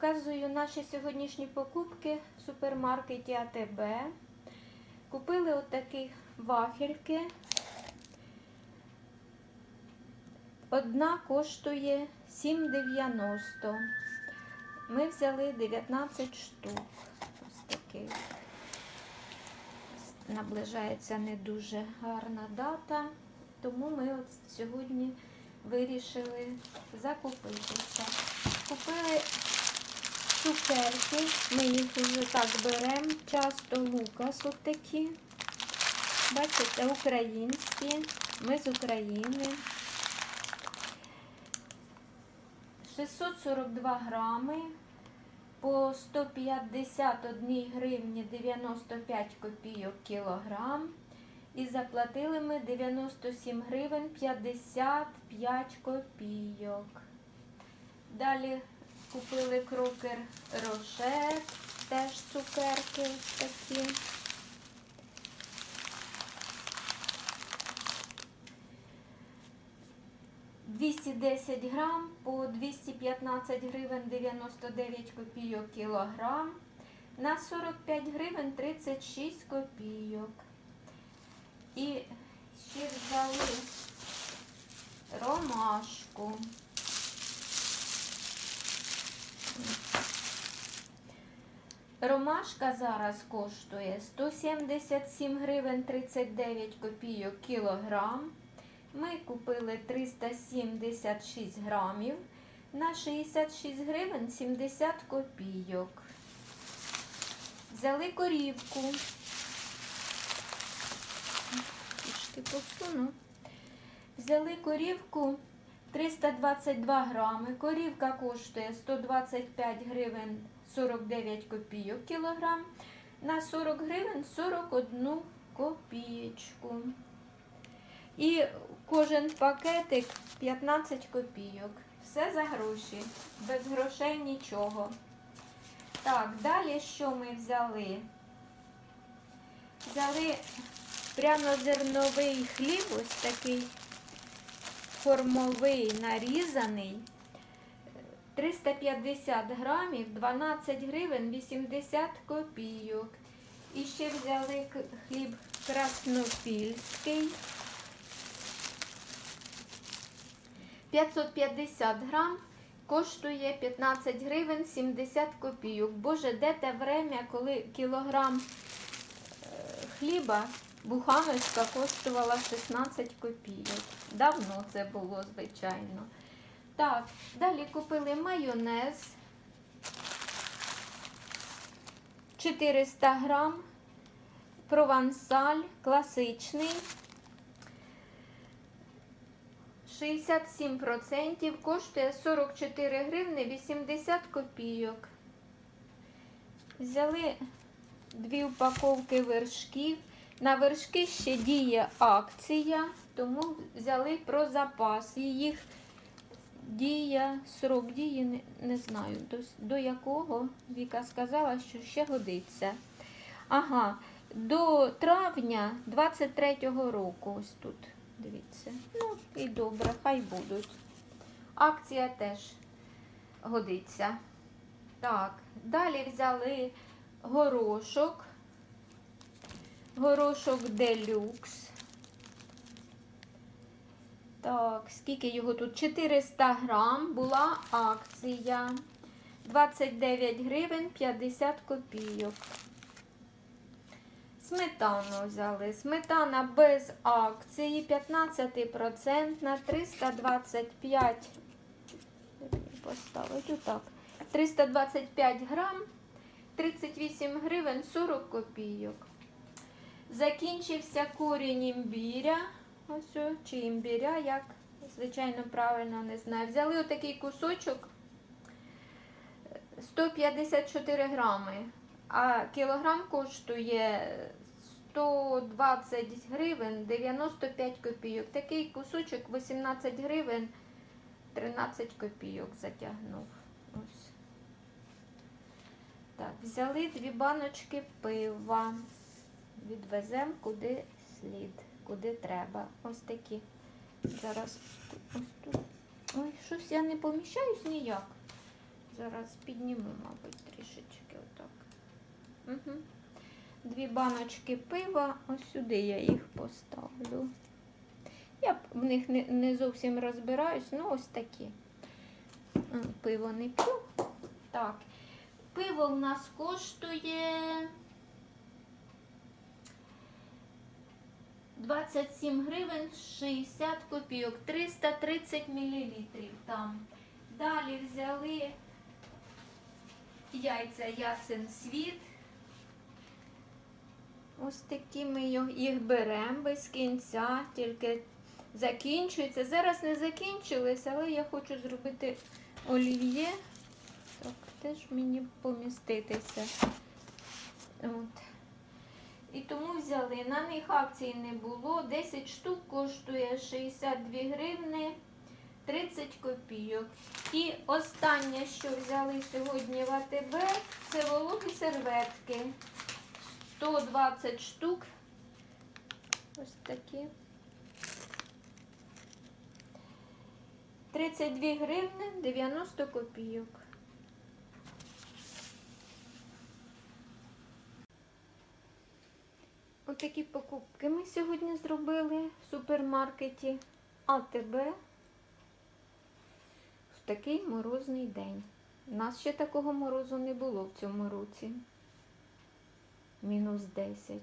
Показую наші сьогоднішні покупки в супермаркеті АТБ. Купили отакі вафельки. Одна коштує 7,90. Ми взяли 19 штук. Ось таких. Наближається не дуже гарна дата, тому ми от сьогодні вирішили закупитися. Купили цукерки, ми їх вже так беремо, часто лукас от такі. Бачите, українські, ми з України. 642 грами по 151 гривні 95 копійок кілограм. І заплатили ми 97 гривень 55 копійок. Далі купили крокер рошет, теж цукерки такі. Двісті десять грам по 215 гривень 99 копійок кілограм. На 45 гривень 36 копійок. І ще взяли ромашку. Ромашка зараз коштує 177 гривень 39 копійок кілограм. Ми купили 376 грамів на 66 гривень 70 копійок. Взяли корівку. Взяли корівку 322 грами. Корівка коштує 125 гривень 49 копійок кілограм. На 40 гривень 41 копієчку. І кожен пакетик 15 копійок. Все за гроші. Без грошей нічого. Так, далі що ми взяли? Взяли прянозерновий хліб, ось такий формовий нарізаний. 350 грамів, 12 гривень 80 копійок. І ще взяли хліб краснопільський. 550 грам коштує 15 гривень 70 копійок. Боже, де те время, коли кілограм е, хліба буханочка коштувала 16 копійок. Давно це було, звичайно. Так, далі купили майонез 400 грам, провансаль класичний. 67% коштує 44 гривни 80 копійок. Взяли дві упаковки вершків. На вершки ще діє акція, тому взяли про запас. Їх дія, срок дії не, не знаю, до, до якого Віка сказала, що ще годиться. Ага, до травня 23-го року ось тут. Дивіться. Ну, і добре, хай будуть. Акція теж годиться. Так, далі взяли горошок. Горошок делюкс. Так, скільки його тут? 400 грам була акція. 29 гривень 50 копійок. Сметану взяли. Сметана без акції 15% на 325. Поставити так. 325 грам, 38 гривень 40 копійок. Закінчився корінь імбіря. Ось, чи імбіря, як, звичайно, правильно не знаю. Взяли отакий кусочок 154 грами, а кілограм коштує 120 гривень 95 копійок. Такий кусочок 18 гривень 13 копійок затягнув. Ось. Так, взяли дві баночки пива. Відвеземо куди слід, куди треба. Ось такі. Зараз ось тут. Ой, щось я не поміщаюсь ніяк. зараз підніму, мабуть, трішечки отак. Угу. Дві баночки пива, ось сюди я їх поставлю. Я в них не, не зовсім розбираюсь, ну ось такі. Пиво не п'ю. Так. Пиво в нас коштує 27 гривень 60 копійок, 330 мл там. Далі взяли яйця ясен світ. Ось такі ми їх беремо без кінця, тільки закінчується. Зараз не закінчились, але я хочу зробити олів'є. Так, теж мені поміститися. І тому взяли. На них акції не було. 10 штук коштує 62 гривни 30 копійок. І останнє, що взяли сьогодні в АТБ, це вологі серветки. 120 штук. Ось такі. 32 гривни 90 копійок. Отакі покупки ми сьогодні зробили в супермаркеті АТБ в такий морозний день. У нас ще такого морозу не було в цьому році. Мінус 10.